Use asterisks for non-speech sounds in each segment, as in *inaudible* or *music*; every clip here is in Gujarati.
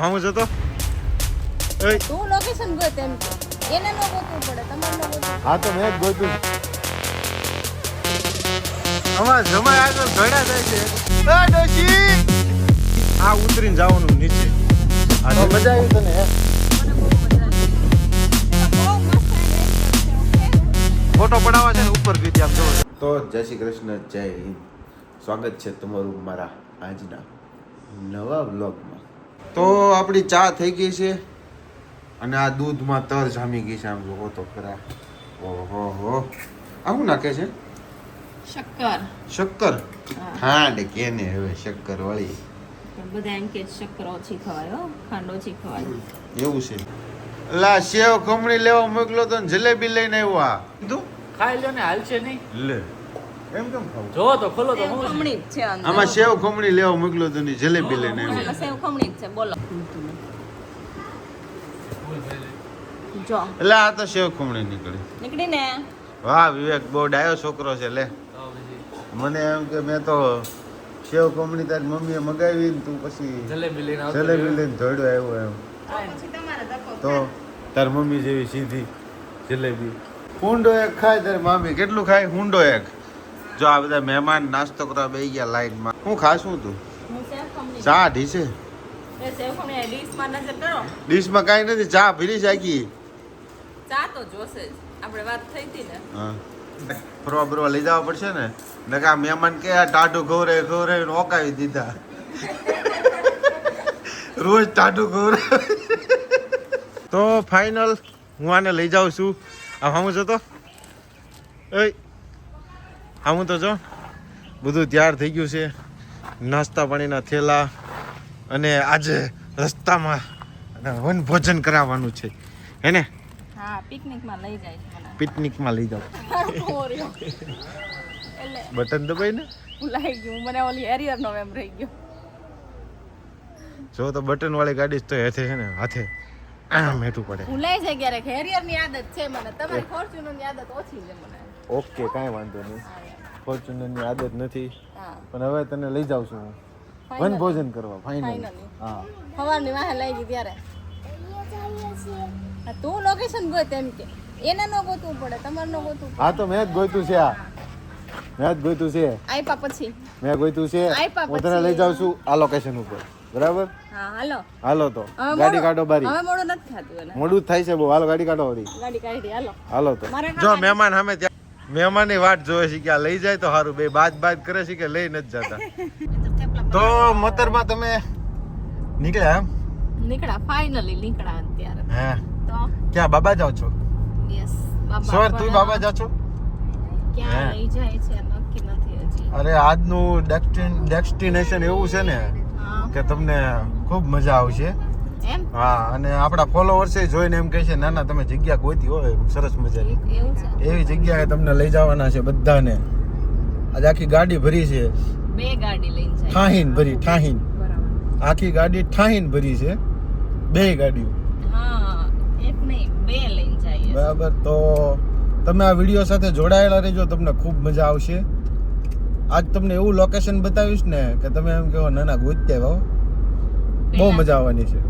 હું જતો. એ તું લોકેશન ગયો તેમ એને ન ગોતવું પડે તમારે હા તો મેં જ ગોતું. અમાર જમાય આગળ ઘડા જાય છે. એ ડોશી! આ ઉતરીને જવાનું નીચે. આ તો મજા આવી તને હે? એમાં? ફોટો પડાવવા છે ને ઉપર ગઈ આમ જો તો જય શ્રી કૃષ્ણ જય હિન્દ. સ્વાગત છે તમારું મારા આજના નવા વ્લોગમાં. તો આપણી ચા થઈ ગઈ છે. અને આ દૂધમાં તર જામી ગઈ છે. આમ જોવો તો ખરા. ઓહો હો. આ શું નાખે છે? શક્કર. શક્કર? હા. ખાંડ કે ને હવે શક્કર વાળી. પણ બધા એમ કે શક્કર ઓછી ખવાય હો. ખાંડ ઓછી ખવાય. એવું છે. લા સેવ ખમણી લેવા મોકલો તો ને જલેબી લઈને આવ્યો આ. કીધું ખાઈ લો ને હાલશે નહીં. લે. એમ કેમ ખાવું? જોવો તો ખોલો તો હું ખમણી જ છે અંદર. આમાં સેવ ખમણી લેવા મોકલો તો ને જલેબી લઈને આવ્યો આમાં સેવ ખમણી જ છે બોલો. જો. એટલે આ તો સેવ ખમણી નીકળી. નીકળી ને. વાહ વિવેક બહુ ડાયો છોકરો છે લે. મને એમ કે મેં તો સેવ ખમણી તારી મમ્મીએ મગાવી ને તું પછી જલેબી લઈને જલેબી લઈને ધોડ્યો આવ્યો એમ. તો તાર મમ્મી જેવી સીધી જલેબી. હુંડો એક ખાય તારી મામી. કેટલું ખાય? હુંડો એક. જો આ બધા મહેમાન નાસ્તો કરવા બેસી ગયા લાઈનમાં. હું ખાશું તું ચા ઢીસે ડીશમાં કાંઈ નથી ચા ભીરી શાકી ચા તો જોશે જ. આપણે વાત થઈ હતી ને. હા. ફરવા ફરવા લઈ જવા પડશે ને? નકા મહેમાન કે આ ટાઢું ખવરે ખવરે ઓકાવી દીધા. *laughs* રોજ ટાઢું ખવરે તો ફાઇનલ હું આને લઈ જાઉં છું. આ હું જતો. એ આ હું તો જો બધું તૈયાર થઈ ગયું છે. નાસ્તા પાણીના થેલા અને આજે રસ્તામાં વન ભોજન કરાવવાનું છે. હે ને? હા પિકનિકમાં લઈ જાય પિકનિકમાં લઈ જાઓ. બટન દબાઈ ને? ભૂલાઈ ગયું. મને ઓલી એરિયર નો એમ રહી ગયો. જો તો બટન વાળી ગાડી તો હેઠે છે ને હાથે આમ હેઠું પડે. ભૂલાઈ જાય ક્યારેક. હેરિયરની આદત છે મને. તમારી ફોર્ચ્યુનરની આદત ઓછી છે મને. ઓકે કાંઈ વાંધો નહીં. ફોર્ચ્યુનરની આદત નથી. પણ હવે તને લઈ જાઉં છું હું. વન ભોજન કરવા ફાઇનલ હા. સવારની વાહે લઈ ગઈ ત્યારે. તું લોકેશન ગયો તેમ કે. એને નો ગોતવું પડે તમારે નો ગોતવું હા તો મેં જ ગોઈતું છે આ. મેં જ ગોયતું છે. આઈપા પછી. મેં ગોયતું છે. હું તને લઈ જાઉં છું આ લોકેશન ઉપર. બરાબર? હા હાલો. હાલો તો. ગાડી કાઢો બારી. હવે મોડું નથી થતું મોડું જ થાય છે બહુ. હાલો ગાડી કાઢો વળી. ગાડી કાઢી હાલો. હાલો તો. જો મહેમાન સામે મહેમાનની વાટ જોવે છે કે આ લઈ જાય તો સારું બે બાદ બાદ કરે છે કે લઈ નથી જતા. તો મતરમાં તમે નીકળ્યા એમ? નીકળ્યા ફાઇનલી નીકળ્યા અત્યારે હા? તો? ક્યાં બાબા જાવ છો? યસ બાબા સોર તું બાબા જા છો? ક્યાં લઈ જાય છે નક્કી નથી હજી. અરે આજનું ડેસ્ટિનેશન એવું છે ને કે તમને ખૂબ મજા આવશે. એમ? હા અને આપણા ફોલોવર્સે જોઈને એમ કહે છે ના ના તમે જગ્યા ગોતી હોય સરસ મજાની એવી જગ્યાએ તમને લઈ જવાના છે બધાને. આજે આખી ગાડી ભરી છે. બે ગાડી લઈને જાય. ઠાહીન ભરી ઠાહીન. આખી ગાડી ઠાહીન ભરી છે. બે ગાડીઓ. હા એક નહીં બે લઈને જાય બરાબર તો તમે આ વીડિયો સાથે જોડાયેલા રહેજો તમને ખૂબ મજા આવશે. આજ તમને એવું લોકેશન બતાવીશ ને કે તમે એમ કહો ના ના ગોતતે આવો. બહુ મજા આવવાની છે.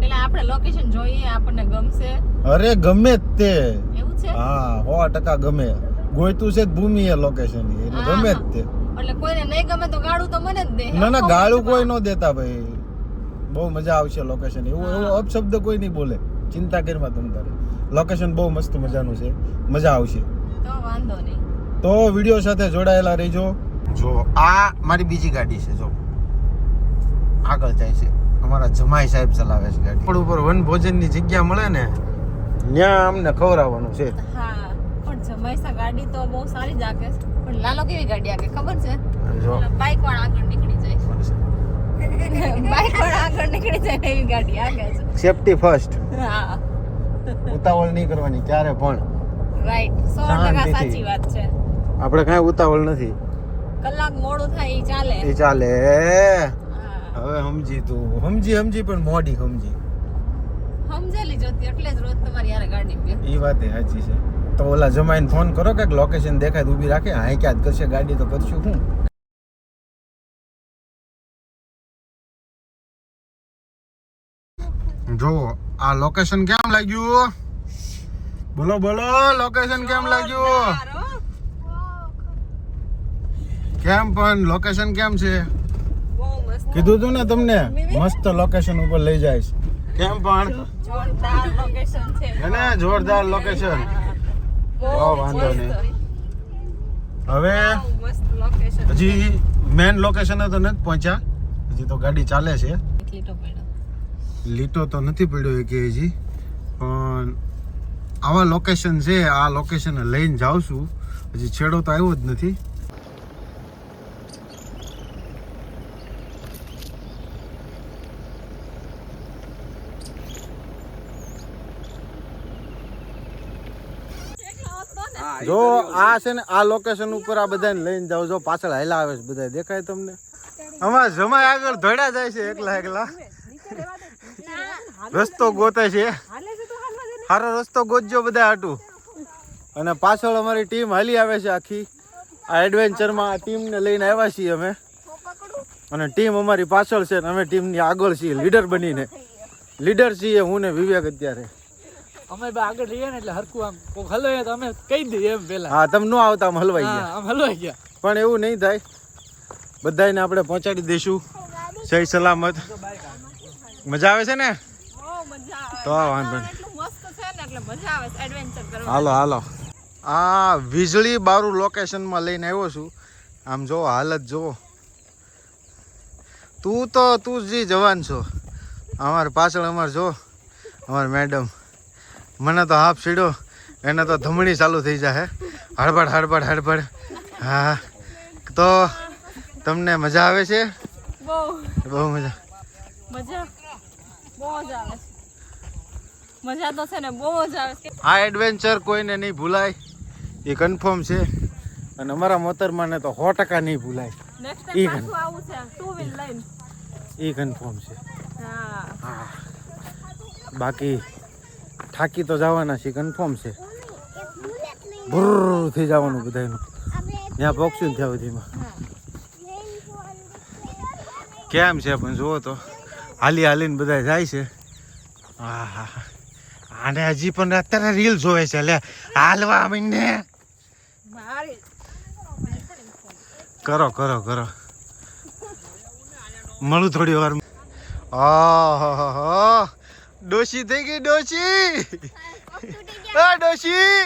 પેલા આપણે લોકેશન જોઈએ આપણને ગમશે. અરે ગમે જ તે. એવું છે? હા સો ટકા ગમે. ગોઈતું છે જ ભૂમિ એ લોકેશન એટલે ગમે જ તે. એટલે કોઈને નહીં ગમે તો ગાડું તો મને જ દે. ના ના ગાળું કોઈ ન દેતા ભાઈ. બહુ મજા આવશે લોકેશન એવું એવો અપશબ્દ કોઈ નહીં બોલે. ચિંતા કરીમાં તમ તારે. લોકેશન બહુ મસ્ત મજાનું છે. મજા આવશે. તો વાંધો નહીં. તો વીડિયો સાથે જોડાયેલા રહેજો. જો આ મારી બીજી ગાડી છે જો. આગળ જાય છે. અમારા જમાઈ સાહેબ ચલાવે છે ગાડી. પણ ઉપર વન ભોજનની જગ્યા મળે ને? ત્યાં અમને ખવડાવવાનું છે. હા પણ જમાઈસા ગાડી તો બહુ સારી જ આકે પણ લાલો કેવી ગાડી આકે ખબર છે? જો. બાઇક વાળા આગળ નીકળી જાય. બાઇક વાળા આગળ નીકળી જાય એવી ગાડી આગે છે. સેફટી ફર્સ્ટ હા. ઉતાવળ નહીં કરવાની ક્યારે પણ. રાઈટ સો ટકા શાંતિથી. સાચી વાત છે. આપણે કાંઈ ઉતાવળ નથી. કલાક મોડું થાય એ ચાલે. એ ચાલે. હવે સમજી તું સમજી સમજી પણ મોડી સમજી. સમજેલી જોતી એટલે જ રોજ તમારી યાર ગાડી એ વાત સાચી છે. તો ઓલા જમાઈને ફોન કરો કે લોકેશન દેખાય તો ઊભી રાખે. હા ક્યાં કરશે ગાડી તો કરશું શું જો આ લોકેશન કેમ લાગ્યું? બોલો બોલો લોકેશન કેમ લાગ્યું? કેમ પણ લોકેશન કેમ છે? કીધું તું ને તમને મસ્ત લોકેશન ઉપર લઈ જઈશ કેમ પણ? જોરદાર લોકેશન છે. ને જોરદાર લોકેશન બહુ વાંધો નહીં. હવે બહુ મસ્ત લોકેશન હજી મેન લોકેશન તો નથી પહોંચ્યા. હજી તો ગાડી ચાલે છે. લીટો તો નથી પડ્યો કે હજી પણ આવા લોકેશન છે આ લોકેશન લઈને જાઉં છું. હજી છેડો તો આવ્યો જ નથી. જો આ છે ને, આ લોકેશન ઉપર આ બધાને લઈને જાવ જો પાછળ હેલા આવે છે બધા. દેખાય તમને? અમારા જમાય આગળ ધોડા જાય છે એકલા એકલા. રસ્તો ગોતે છે. સારો રસ્તો ગોતજો બધા હાટું. અને પાછળ અમારી ટીમ હાલી આવે છે આખી. આ એડવેન્ચરમાં આ ટીમને લઈને આવ્યા છીએ અમે. અને ટીમ અમારી પાછળ છે અને અમે ટીમની આગળ છીએ લીડર બનીને. લીડર છીએ હું ને વિવેક અત્યારે. અમે બે આગળ રહીએ ને એટલે હરખું આમ કોક હલવાય તો અમે કહી દઈએ એમ પેલા હા તમે ન આવતા આમ હલવાઈ ગયા. હા આમ હલવાઈ ગયા. પણ એવું નહીં થાય. બધાને આપણે પહોંચાડી દઈશું. સહી સલામત. મજા આવે છે ને? બહુ મજા આવે. તો વાંધો નહીં. એટલું મસ્ત છે ને એટલે મજા આવે છે એડવેન્ચર કરવા હાલો હાલો. આ વીજળી બારું લોકેશનમાં લઈને આવ્યો છું. આમ જો હાલત જુઓ તું તો તું જ જવાન છો. અમારે પાછળ અમાર જો. અમાર મેડમ મને તો હાફ સીડો એને તો ધમણી ચાલુ થઈ જાય હડબડ હડબડ હડબડ હા. તો તમને મજા આવે છે? બહુ. મજા. મજા? બહુ મજા આવે મજા તો છે ને બહુ મજા આવે છે. આ એડવેન્ચર કોઈને નહીં ભૂલાય. એ કન્ફર્મ છે. અને અમારા મોતરમાં ને તો સો ટકા નહીં ભૂલાય. એ કન્ફર્મ છે. બાકી થાકી તો જવાના છે કન્ફર્મ છે. ભૂર થઈ જવાનું બધાનું ત્યાં પહોંચશું ને ત્યાં સુધીમાં. કેમ છે પણ જુઓ તો હાલી હાલીને બધા જાય છે. હા હા હા. આને હજી પણ અત્યારે રીલ જોવે છે લે હાલવા મને. કરો કરો કરો. મળું થોડી વાર. આહ ડોશી થઈ ગઈ ડોશી! હા ડોશી!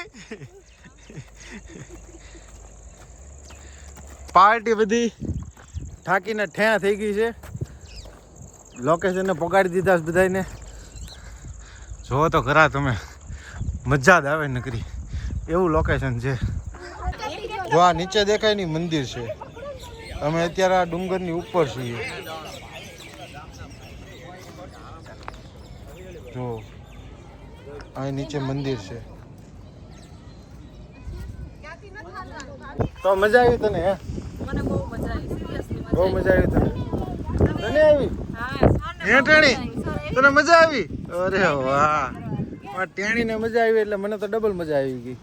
પાર્ટી બધી થાકીને ઠ્યા થઈ ગઈ છે. લોકેશનને પગાડી દીધા છે બધાને જો તો ખરા તમે. મજા જ આવે નકરી. એવું લોકેશન છે. જો આ નીચે દેખાયની મંદિર છે. અમે અત્યારે આ ડુંગરની ઉપર છીએ. જો અહીં નીચે મંદિર છે. તો મજા આવી તને હે? મને બહુ મજા આવી સિરિયસલી બહુ મજા આવી તને. તને આવી? હા ટેણી તને મજા આવી? અરે વાહ. આ ટેણીને મજા આવી એટલે મને તો ડબલ મજા આવી ગઈ.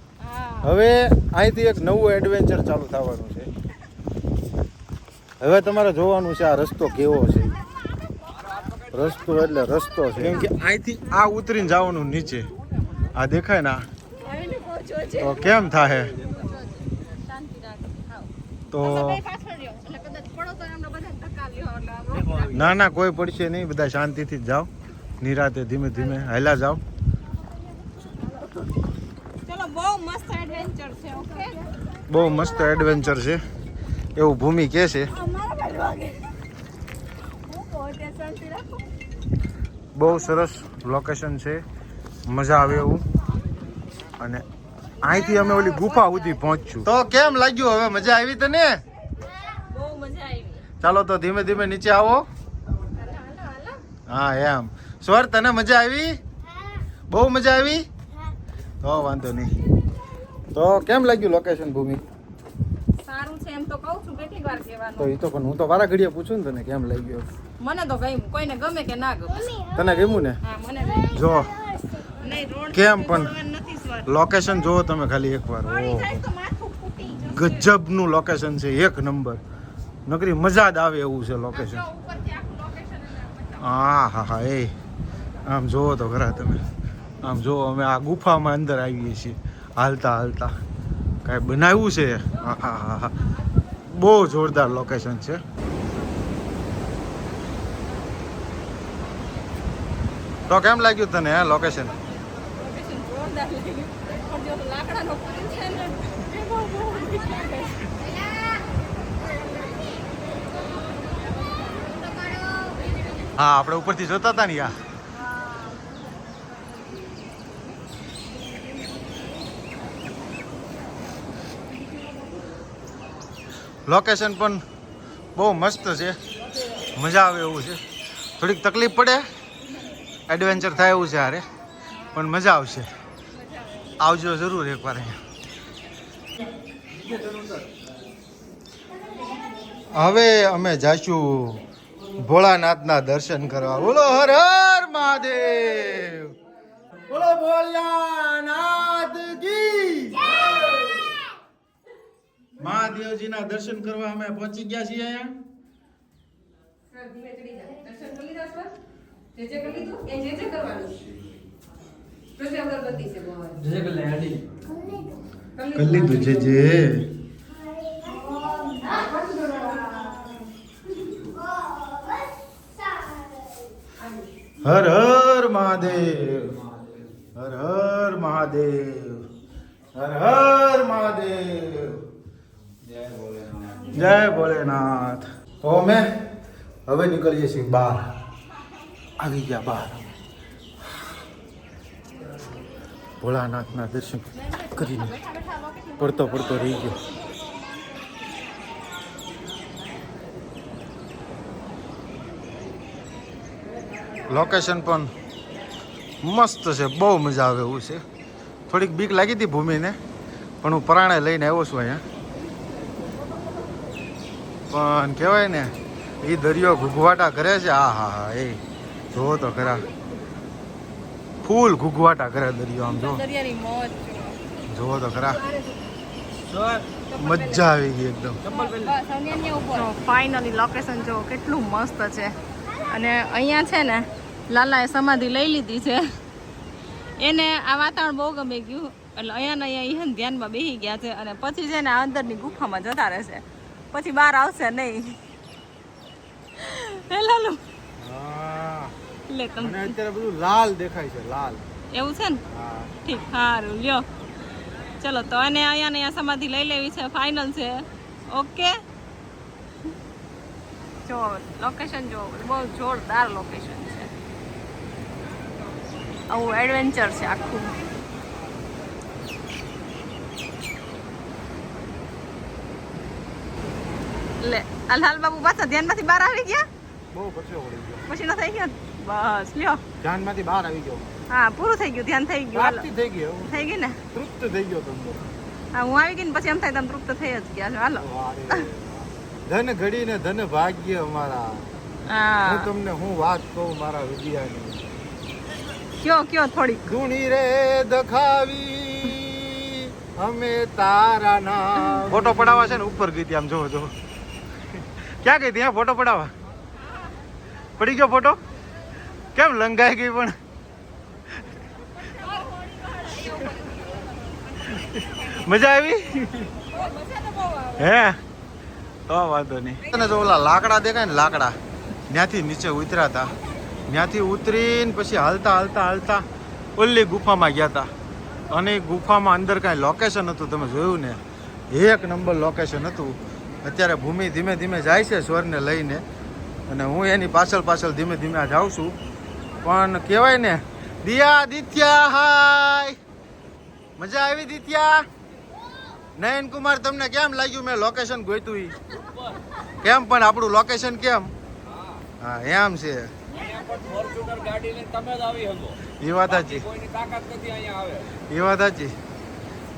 હવે અહીંથી એક નવું એડવેન્ચર ચાલુ થવાનું છે. હવે તમારે જોવાનું છે આ રસ્તો કેવો છે. રસ્તો એટલે રસ્તો છે. કેમ કે અહીંથી આ ઉતરીને જવાનું નીચે. આ દેખાય ને આ. આવીને પહોંચો છે તો કેમ થાય શાંતિ રાખો ખાઓ તો ના ના કોઈ પડશે નહીં. બધા શાંતિથી જ જાઓ. નિરાતે ધીમે ધીમે. હેલા જાઓ. બહુ મસ્ત એડવેન્ચર છે ઓકે? બહુ મસ્ત છે. એવું ભૂમિ કે છે અમારા ભાઈ વાગે હું પહોંચે શાંતિ રાખો બહુ સરસ લોકેશન છે. મજા આવે એવું. અને અહીંથી અમે ઓલી ગુફા સુધી પહોંચ્યું. તો કેમ લાગ્યું હવે? મજા આવી તને? મજા ચાલો તો ધીમે ધીમે નીચે આવો. હા એમ. સ્વર તને મજા આવી? બહુ મજા આવી? તો વાંધો નહીં. તો કેમ લાગ્યું લોકેશન ભૂમિ? તો કહું છું કેટલી વાર તો એ તો પણ હું તો વારા ઘડીએ પૂછું ને તને કેમ લાગ્યું? મને તો ગમ્યું. કોઈને ગમે કે ના ગમે. તને ગમ્યું ને? હા મને જો. કેમ પણ? લોકેશન જુઓ તમે ખાલી એકવાર. ગજબનું લોકેશન છે એક નંબર. નકરી મજા જ આવે એવું છે લોકેશન હા હા હા એ. આમ જોવો તો ખરા તમે. આમ જોવો અમે આ ગુફામાં અંદર આવીએ છીએ. હાલતા હાલતા. કાંઈ બનાવ્યું છે? હા હા હા હા. બહુ જોરદાર લોકેશન છે. તો કેમ લાગ્યું તને, હે લોકેશન હા, આપણે ઉપરથી જોતા હતા ને યા. લોકેશન પણ બહુ મસ્ત છે. મજા આવે એવું છે. થોડીક તકલીફ પડે. એડવેન્ચર થાય એવું છે હારે. પણ મજા આવશે. આવજો જરૂર એકવાર અહીંયા. હવે અમે જાશું ભોળાનાથના દર્શન કરવા. બોલો હર હર મહાદેવ. બોલો ભોળિયાનાથ કી મહાદેવજીના દર્શન કરવા અમે પહોંચી ગયા છીએ અહીંયા. ધીમે ચડી કરી લીધા જે હર હર મહાદેવ હર હર મહાદેવ હર હર મહાદેવ. જય ભોલેનાથ. તો અમે હવે નીકળીએ છીએ બહાર. આવી ગયા બહાર. ભોળાનાથના દર્શન કરીને પડતો પડતો રહી ગયો. લોકેશન પણ મસ્ત છે, બહુ મજા આવે એવું છે. થોડીક બીક લાગી હતી ભૂમિને, પણ હું પરાણે લઈને આવ્યો છું અહીંયા. પણ કહેવાય ને એ દરિયો ઘૂઘવાટા કરે છે. આ હા હા એ. જોવો તો ખરા. ફૂલ ઘૂઘવાટા કરે દરિયો આમ જો જો મોજ. જોવો તો ખરા. મજા આવી ગઈ એકદમ. ફાઇનલી લોકેશન જો કેટલું મસ્ત છે. અને અહીંયા છે ને લાલાએ સમાધિ લઈ લીધી છે. એને આ વાતાવરણ બહુ ગમી ગયું. એટલે અહીંયા ને અહીંયા ધ્યાનમાં બેસી ગયા છે અને પછી છે ને આ અંદરની ગુફામાં જતા રહેશે. પછી બહાર આવશે નહીં. હે લાલુ? લે મને તમે અત્યારે બધું લાલ દેખાય છે લાલ. એવું છે ને? ઠીક સારું લ્યો. ચલો તો અને અહીંયા ને અહીંયા સમાધિ લઈ લેવી છે ફાઇનલ છે. ઓકે? જો લોકેશન જો બહુ જોરદાર લોકેશન છે. આવું એડવેન્ચર છે આખું. લે આ લાલ બાબુ પાછા ધ્યાનમાંથી બહાર આવી ગયા? બહુ પરસેવો પડી ગયો. પછી ન થઈ ગયો? બસ લ્યો. ધ્યાનમાંથી બહાર આવી ગયો. હા પૂરું થઈ ગયું ધ્યાન થઈ ગયું. પ્રાપ્તિ થઈ ગઈ હું થઈ ગઈ ને? તૃપ્ત થઈ ગયો તમને હા હું આવી ગઈ ને પછી એમ થાય તમે તૃપ્ત થઈ જ ગયા હાલો. ધન ઘડી ને ધન ભાગ્ય અમારા. હું. હા તમને હું વાત કહું મારા વિદ્યાની. કયો કયો થોડી ધૂણી રે દખાવી. અમે તારા ના ફોટો પડાવવા છે ને ઉપર ગઈ આમ જોવો જો. ક્યાં ગઈ ત્યાં ફોટો પડાવવા. પડી ગયો ફોટો? કેમ લંગાઈ ગઈ પણ? મજા આવી? હે? તો વાંધો નહીં. તને જો ઓલા લાકડા દેખાય ને લાકડા ત્યાંથી નીચે ઉતર્યા ત્યાંથી ઉતરીને પછી હાલતા હાલતા હાલતા ઓલી ગુફામાં ગયા હતા અને ગુફામાં અંદર કાંઈ લોકેશન હતું તમે જોયું ને? એક નંબર લોકેશન હતું. અત્યારે ભૂમિ ધીમે ધીમે જાય છે સ્વરને લઈને અને હું એની પાછળ પાછળ ધીમે ધીમે જાઉં છું. પણ કહેવાય ને, દિયા દિત્યા હાય! મજા આવી દિત્યા? નયન કુમાર, તમને કેમ લાગ્યું? મેં લોકેશન ગોઈતું ઈ. કેમ પણ આપણું લોકેશન કેમ? હા, એમ છે. એ વાત સાચી. એ વાત સાચી.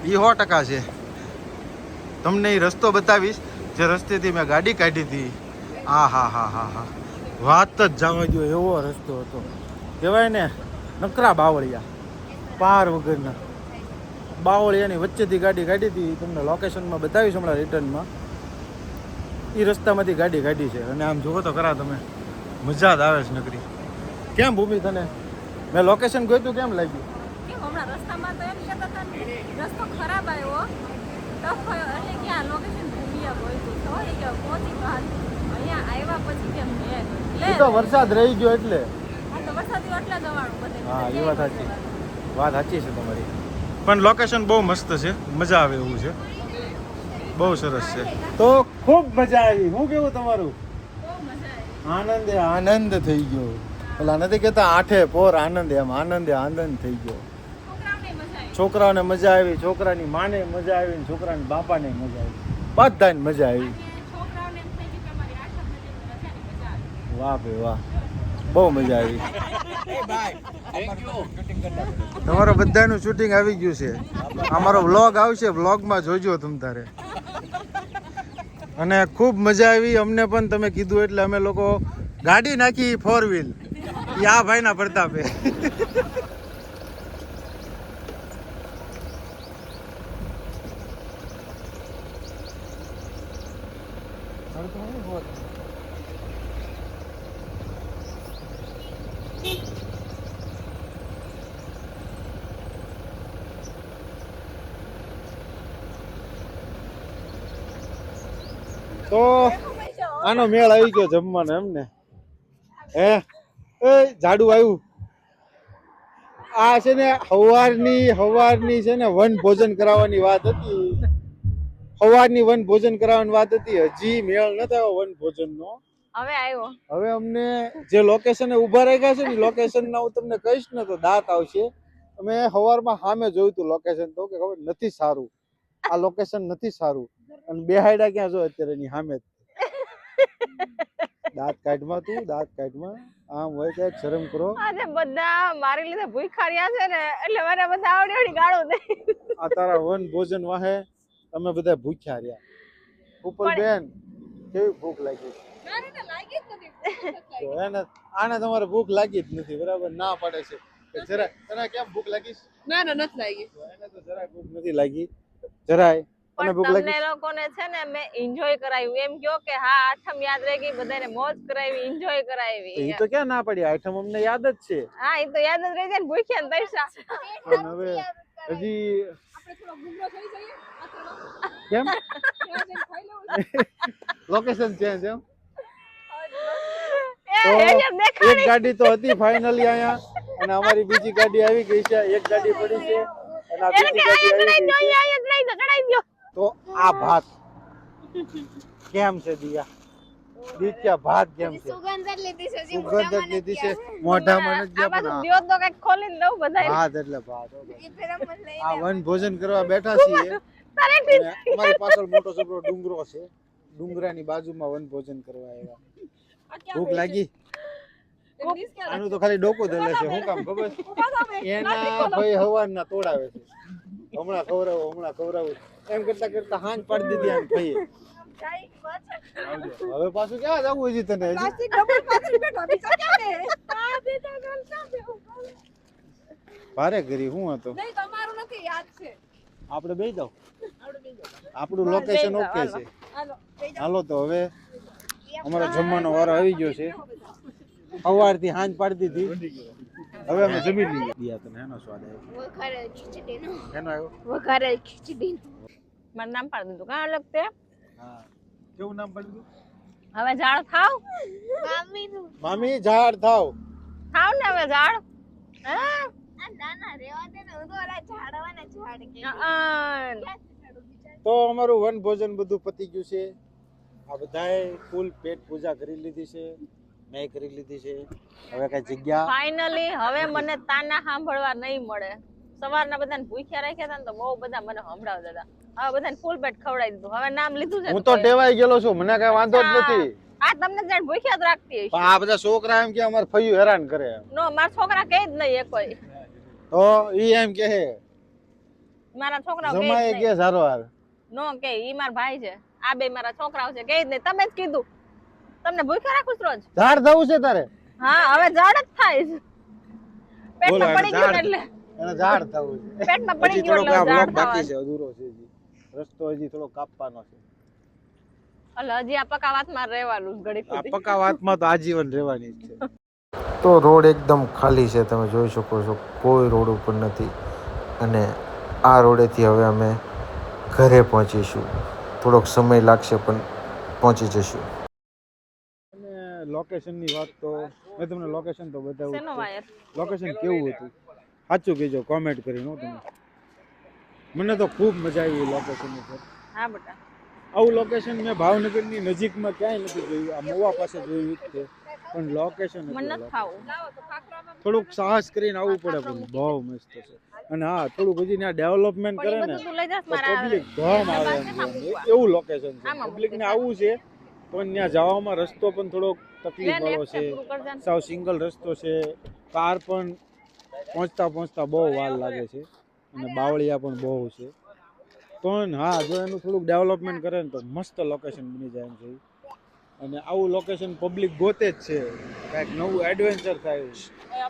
એ સો ટકા છે. તમને એ રસ્તો બતાવીશ. જે રસ્તેથી મેં ગાડી કાઢી હતી, આ હા હા હા હા. વાત જ જવા ગયો એવો રસ્તો હતો. કહેવાય ને, નકરા બાવળિયા, પાર વગરના. બાવળિયાની વચ્ચેથી ગાડી કાઢી હતી તમને લોકેશનમાં બતાવીશ હમણાં રિટર્નમાં એ રસ્તામાંથી ગાડી કાઢી છે. અને આમ જુઓ તો ખરા તમે, મજા જ આવે છે નકરી. કેમ ભૂમિ તને? મેં લોકેશન ગોતું કેમ લાગ્યું? રસ્તામાં તો એમ રસ્તો ખરાબ આવ્યો. બોલતું તો એ પહોંચી તો અહીંયા આવ્યા પછી કેમ લે લે તો વરસાદ રહી ગયો એટલે. આ તો વરસાદી એટલા જવાનું બધે. હા એ વાત સાચી. વાત સાચી છે તમારી. પણ લોકેશન બહુ મસ્ત છે. મજા આવે એવું છે. બહુ સરસ છે. તો ખૂબ મજા આવી. હું કેવું તમારું? બહુ મજા આવી. આનંદે આનંદ થઈ ગયો. પેલા નથી કહેતા આઠે પોર આનંદ એમ આનંદે આનંદ થઈ ગયો. છોકરાઓને મજા આવી. છોકરાઓને મજા આવી છોકરાની માને મજા આવી ને છોકરાની બાપાને મજા આવી. બધાને મજા આવી. વાહ ભાઈ વાહ. બહુ મજા આવી. તમારો બધાનું શૂટિંગ આવી ગયું છે. અમારો વ્લોગ આવશે વ્લોગમાં જોજો તમ તારે. અને ખૂબ મજા આવી. અમને પણ તમે કીધું એટલે અમે લોકો ગાડી નાખી ફોર વ્હીલ એ આ ભાઈના પ્રતાપે તો આનો મેળ આવી ગયો જમવાનો એમ ને. હે? એ ઝાડુ આવ્યું આ છે ને હવારની હવારની છે ને વન ભોજન કરાવવાની વાત હતી. હવારની વન ભોજન કરાવવાની વાત હતી. હજી મેળ ન થયો વન ભોજનનો. હવે આવ્યો હવે અમને જે લોકેશન ઊભા રાખ્યા છે ને લોકેશન ના હું તમને કહીશ ને તો દાંત આવશે. અમે સવારમાં સામે જોયું હતું લોકેશન તો કે ખબર નથી સારું. આ લોકેશન નથી સારું. અને બેહાડ્યા ક્યાં જો અત્યારે ની સામે જ. *laughs* દાંત કાઢમાં તું દાંત કાઢમાં. આમ હોય કે શરમ કરો. આજે બધા મારી લીધે ભૂખા છે ને એટલે મને બધા આવડી આવડી ગાળો દે. *laughs* આ તારા વન ભોજન વાહે અમે બધા ભૂખ્યા રહ્યા ઉપર બેન કેવી ભૂખ લાગી? આને તમારે ભૂખ લાગી જ નથી બરાબર? ના પડે છે. જરા તને કેમ ભૂખ લાગી? ના ના નથી લાગી. એને તો જરાય ભૂખ નથી લાગી. જરાય. પણ તમને લોકોને છે ને મેં એન્જોય કરાવ્યું. એમ કયો કે હા આઠમ યાદ રહી ગઈ બધાને મોજ કરાવી એન્જોય એ તો ક્યાં ના પડી? આઠમ અમને યાદ જ છે. હા એ તો યાદ જ રહી જાય ને ભૂખ્યા ને પણ હવે હજી કેમ? *laughs* લોકેશન ચેન્જ એમ? એક ગાડી તો હતી ફાઇનલી અહીંયા. અને અમારી બીજી ગાડી આવી ગઈ છે. એક ગાડી પડી છે. અને આ બીજી કે ગાડી આયા જ આવી ગઈ દો છે. તો આ ભાત. કેમ છે દિયા? દિત્યા ભાત કેમ છે? સુગંધ જ લીધી છે સુગંધ જ લીધી છે. મોઢામાં નથી ગયા પણ દ્યો તો કંઈક ખોલીને દઉં આ ભાત એટલે આ વન ભોજન કરવા બેઠા છીએ. અમારી પાછળ મોટો સબરો ડુંગરો છે. ડુંગરાની બાજુમાં વન ભોજન કરવા આવ્યા. ભૂખ લાગી? આનું તો ખાલી ડોકો ધલે છે શું કામ ખબર? એના ભાઈ હવારના તોડાવે છે. હમણાં ખવડાવો હમણાં ખવડાવું. એમ કરતા કરતા હાંજ પાડી દીધી એમ ભાઈએ હવે પાછું ક્યાં જવું હજી તને ભારે કરી હું હતો? તમારું નથી યાદ છે. આપણે બે જાવ આપણું લોકેશન ઓકે છે. હાલો તો હવે અમારો જમવાનો વારો આવી ગયો છે. સવારથી હાંજ પાડી દીધી. હવે અમે જમી લઈએ. દિયા તને એનો સ્વાદ આવ્યો. વઘારેલ ખીચડીનો. એનો આવ્યો? વઘારેલ ખીચડીનો. મારું નામ પાડી દીધું. કાં અલગ તે? હા. કેવું નામ પડ્યું હવે ઝાડ થાવ. મામીનું. મામી ઝાડ થાવ. થાવ ને હવે ઝાડ. હા? નાના રેવા દે ને હું તો ઓલા ઝાડવાના ઝાડ કે. તો અમારું વન ભોજન બધું પતી ગયું છે. આ બધાએ ફૂલ પેટ પૂજા કરી લીધી છે. મેં કરી લીધી છે. હવે કઈ જગ્યા ફાઇનલી હવે મને તાના સાંભળવા નહીં મળે. સવારના બધાને ભૂખ્યા રાખ્યા હતા ને તો બહુ બધા મને સંભળાવતા હતા. હવે બધાને ફૂલ પેટ ખવડાવી દીધું. હવે નામ લીધું છે હું તો ટેવાઈ ગયેલો છું. મને કઈ વાંધો જ નથી. આ તમને જાણ ભૂખ્યા જ રાખતી હશે આ બધા છોકરા એમ કે અમાર ફયું હેરાન કરે નો મારા છોકરા કહે જ નહીં એ કોઈ. તો ઈ એમ કે હે મારા છોકરા કહે જ કે સારો હાલ. નો કે ઈ મારા ભાઈ છે. આ બે મારા છોકરાઓ છે. કે જ નહીં. તમે જ કીધું. તમને ભૂખ્યા રાખું છું રોજ? ઝાડ થવું છે તારે. હા હવે ઝાડ જ થાય. છે પેટમાં પડી ગયું એટલે. એને ઝાડ થવું છે. પેટમાં પડી ગયું એટલે ઝાડ બાકી છે અધૂરો છે રસ્તો હજી થોડો કાપવાનો છે. એટલે હજી આ પકા વાતમાં રહેવાનું ઘડી આ પક્કા વાતમાં તો આજીવન રહેવાની જ છે. તો રોડ એકદમ ખાલી છે તમે જોઈ શકો છો કોઈ રોડ ઉપર નથી. અને આ રોડેથી હવે અમે ઘરે પહોંચીશું. થોડોક સમય લાગશે પણ પહોંચી જશું. લોકેશનની વાત તો મેં તમને લોકેશન તો બતાવ્યું લોકેશન કેવું હતું? સાચું કહેજો કોમેન્ટ કરીને હું તમે. મને તો ખૂબ મજા આવી લોકેશન ઉપર. હા બેટા. આવું લોકેશન મેં ભાવનગરની નજીકમાં ક્યાંય નથી જોયું. આ મોવા પાસે જોયું છે. પણ લોકેશન થોડુંક સાહસ કરીને આવવું પડે પણ બહુ મસ્ત છે. અને હા થોડુંક હજી ત્યાં ડેવલપમેન્ટ કરે ને પબ્લિક ઘમ આવે. એવું લોકેશન છે. પબ્લિક ને આવવું છે પણ ત્યાં જવામાં રસ્તો પણ થોડોક તકલીફ લે ને વાળો એક છે. સાવ સિંગલ રસ્તો છે. કાર પણ પહોંચતા પહોંચતા બહુ વાર લાગે છે. અને બાવળિયા પણ બહુ છે. પણ હા જો એનું થોડુંક ડેવલપમેન્ટ કરે ને તો મસ્ત લોકેશન બની જાય એમ છે અને આવું લોકેશન પબ્લિક ગોતે જ છે. કાંઈક નવું એડવેન્ચર થાય.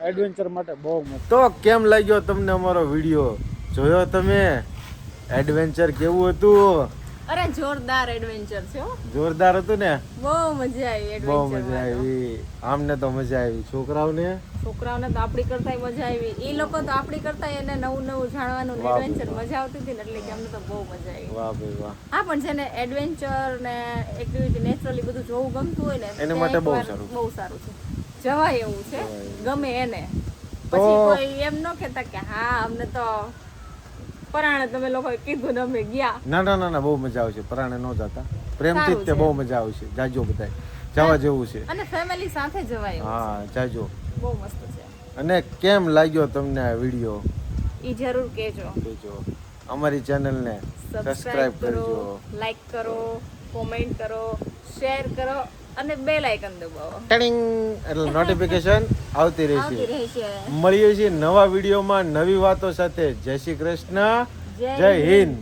એડવેન્ચર માટે બહુ મસ્ત. તો કેમ લાગ્યો તમને અમારો વીડિયો? જોયો તમે? એડવેન્ચર કેવું હતું? અરે જોરદાર એડવેન્ચર છે હો. જોરદાર હતું ને? બહુ મજા આવી બહુ મજા આવી. આમને તો મજા આવી. છોકરાઓને? છોકરાઓને તો આપણી કરતાંય મજા આવી. એ લોકો તો આપણી કરતા એને નવું નવું જાણવાનું એડવેન્ચર મજા આવતી હતી ને એટલે કે અમને તો બહુ મજા આવી. વાહ ભાઈ વાહ. હા પણ છે ને એડવેન્ચર ને એક્ટિવિટી નેચરલી બધું જોવું ગમતું હોય ને એના માટે બહુ સારું. બહુ સારું છે. જવાય એવું છે. ગમે એને. પછી કોઈ એમ ન કહેતા કે હા અમને તો પરાણે તમે લોકોએ કીધું ને અમે ગયા. ના ના ના ના બહુ મજા આવશે પરાણે ન જતા. પ્રેમથી જ તે બહુ મજા આવશે જાજો બધાય. જવા જેવું છે. અને ફેમિલી સાથે જવાય હા જાજો. બહુ મસ્ત છે. અને કેમ લાગ્યો તમને આ વીડિયો ઈ જરૂર કહેજો. જોજો અમારી ચેનલને સબસ્ક્રાઇબ સબસ્ક્રાઇબ કરો કરજો. લાઈક કરો કોમેન્ટ કરો શેર કરો. અને બેલ આઇકન દબાવો ટડિંગ એટલે નોટિફિકેશન આવતી રહેશે. મળીએ છીએ નવા વિડીયોમાં નવી વાતો સાથે. જય શ્રી કૃષ્ણ. જય હિન્દ.